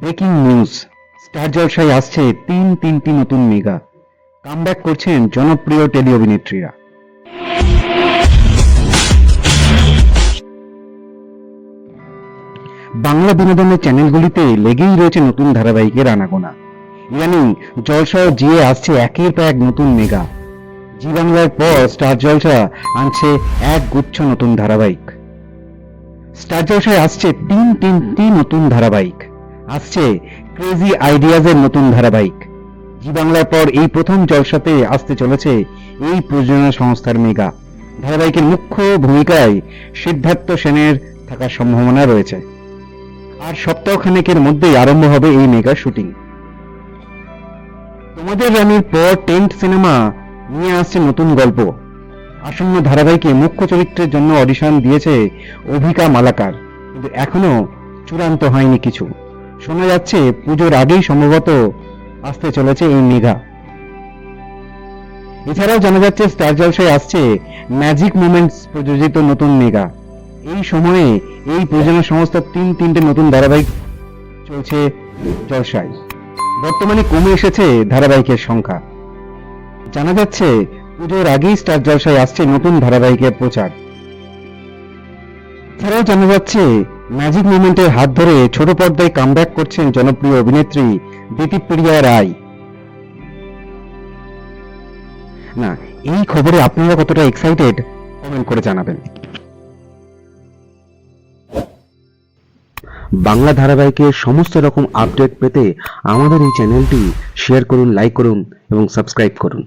Breaking news. Star জলসায় আসছে তিন তিনটি নতুন মেগা। কামব্যাক করছেন জনপ্রিয় টেলি অভিনেত্রীরা। বাংলা বিনোদনের চ্যানেলগুলিতে লেগেই রয়েছে নতুন ধারাবাহিকের আনাগোনা। ইদানিং জলসা জিয়ে আসছে একের পর এক নতুন মেগা। জি বাংলার পর স্টার জলসা আনছে এক গুচ্ছ নতুন ধারাবাহিক। স্টার জলসায় আসছে তিন তিনটি নতুন ধারাবাহিক। আসছে ক্রেজি আইডিয়াজের নতুন ধারাবাহিক। জি বাংলার পর এই প্রথম জলসাতে আসতে চলেছে এই প্রযোজনা সংস্থার মেগা। ধারাবাহিকের মুখ্য ভূমিকায় সিদ্ধার্থ সেনের থাকার সম্ভাবনা রয়েছে। আর সপ্তাহখানেকের মধ্যেই আরম্ভ হবে এই মেগা শুটিং। তোমাদের রানীর পর টেন্ট সিনেমা নিয়ে আসছে নতুন গল্প। আসন্ন ধারাবাহিকে মুখ্য চরিত্রের জন্য অডিশন দিয়েছে অভিকা মালাকার, কিন্তু এখনও চূড়ান্ত হয়নি কিছু। শোনা যাচ্ছে পুজোর আগেই সম্ভবত আসতে চলেছে এই মেঘা। এছাড়াও জানা যাচ্ছে স্টার জলসায় আসছে ম্যাজিক মুমেন্টস প্রযোজিত নতুন মেগা এই সময়ে এই প্রযোজনা সংস্থার তিন তিনটে নতুন ধারাবাহিক চলছে জলসায়। বর্তমানে কমে এসেছে ধারাবাহিকের সংখ্যা। জানা যাচ্ছে পুজোর আগেই স্টার জলসায় আসছে নতুন ধারাবাহিকের প্রচার। এছাড়াও জানা যাচ্ছে ম্যাজিক মুভমেন্টের হাত ধরে ছোট পর্দায় কামব্যাক করছেন জনপ্রিয় অভিনেত্রী দিতিপ্রিয়া রায়। না, এই খবরে আপনারা কতটা এক্সাইটেড কমেন্ট করে জানাবেন। বাংলা ধারাবাহিকের সমস্ত রকম আপডেট পেতে আমাদের এই চ্যানেলটি শেয়ার করুন লাইক করুন এবং সাবস্ক্রাইব করুন।